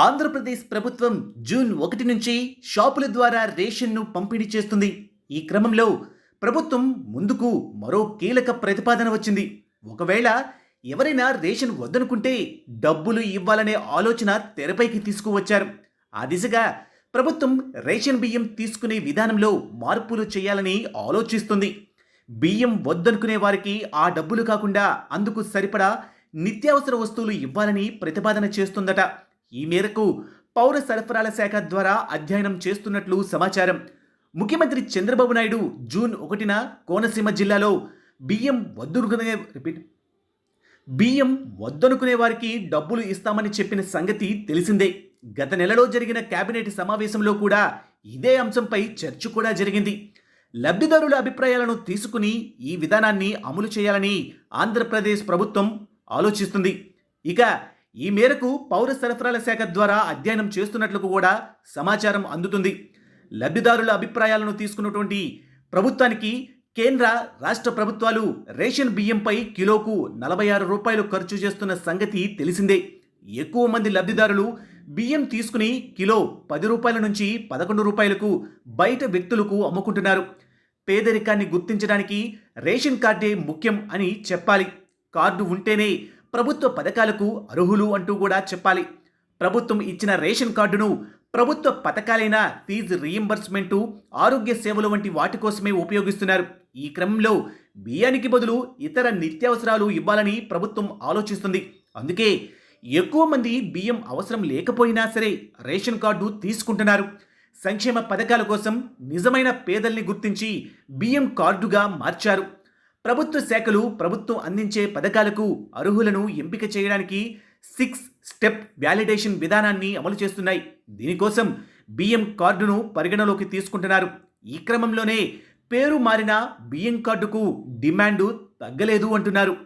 ఆంధ్రప్రదేశ్ ప్రభుత్వం జూన్ ఒకటి నుంచి షాపుల ద్వారా రేషన్ను పంపిణీ చేస్తుంది. ఈ క్రమంలో ప్రభుత్వం ముందుకు మరో కీలక ప్రతిపాదన వచ్చింది. ఒకవేళ ఎవరైనా రేషన్ వద్దనుకుంటే డబ్బులు ఇవ్వాలనే ఆలోచన తెరపైకి తీసుకువచ్చారు. ఆ దిశగా ప్రభుత్వం రేషన్ బియ్యం తీసుకునే విధానంలో మార్పులు చేయాలని ఆలోచిస్తుంది. బియ్యం వద్దనుకునే వారికి ఆ డబ్బులు కాకుండా అందుకు సరిపడా నిత్యావసర వస్తువులు ఇవ్వాలని ప్రతిపాదన చేస్తుందట. ఈ మేరకు పౌర సరఫరాల శాఖ ద్వారా అధ్యయనం చేస్తున్నట్లు సమాచారం. ముఖ్యమంత్రి చంద్రబాబు నాయుడు జూన్ ఒకటిన కోనసీమ జిల్లాలో బియ్యం వద్దనుకునే రిపీట్. బియ్యం వద్దనుకునే వారికి డబ్బులు ఇస్తామని చెప్పిన సంగతి తెలిసిందే. గత నెలలో జరిగిన కేబినెట్ సమావేశంలో కూడా ఇదే అంశంపై చర్చ కూడా జరిగింది. లబ్ధిదారుల అభిప్రాయాలను తీసుకుని ఈ విధానాన్ని అమలు చేయాలని ఆంధ్రప్రదేశ్ ప్రభుత్వం ఆలోచిస్తుంది. ఇక ఈ మేరకు పౌర సరఫరాల శాఖ ద్వారా అధ్యయనం చేస్తున్నట్లు కూడా సమాచారం అందుతుంది. లబ్ధిదారుల అభిప్రాయాలను తీసుకున్నటువంటి ప్రభుత్వానికి కేంద్ర రాష్ట్ర ప్రభుత్వాలు రేషన్ బియ్యంపై కిలోకు నలభై ఆరు రూపాయలు ఖర్చు చేస్తున్న సంగతి తెలిసిందే. ఎక్కువ మంది లబ్ధిదారులు బియ్యం తీసుకుని కిలో పది రూపాయల నుంచి పదకొండు రూపాయలకు బయట వ్యక్తులకు అమ్ముకుంటున్నారు. పేదరికాన్ని గుర్తించడానికి రేషన్ కార్డే ముఖ్యం అని చెప్పాలి. కార్డు ఉంటేనే ప్రభుత్వ పథకాలకు అర్హులు అంటూ కూడా చెప్పాలి. ప్రభుత్వం ఇచ్చిన రేషన్ కార్డును ప్రభుత్వ పథకాలైన ఫీజు రీయింబర్స్మెంటు ఆరోగ్య సేవలు వంటి వాటి కోసమే ఉపయోగిస్తున్నారు. ఈ క్రమంలో బియ్యానికి బదులు ఇతర నిత్యావసరాలు ఇవ్వాలని ప్రభుత్వం ఆలోచిస్తుంది. అందుకే ఎక్కువ మంది బియ్యం అవసరం లేకపోయినా సరే రేషన్ కార్డు తీసుకుంటున్నారు. సంక్షేమ పథకాల కోసం నిజమైన పేదల్ని గుర్తించి బియ్యం కార్డుగా మార్చారు. ప్రభుత్వ శాఖలు ప్రభుత్వం అందించే పథకాలకు అర్హులను ఎంపిక చేయడానికి సిక్స్ స్టెప్ వ్యాలిడేషన్ విధానాన్ని అమలు చేస్తున్నాయి. దీనికోసం బియ్యం కార్డును పరిగణలోకి తీసుకుంటున్నారు. ఈ క్రమంలోనే పేరు మారిన బియ్యం కార్డుకు డిమాండు తగ్గలేదు అంటున్నారు.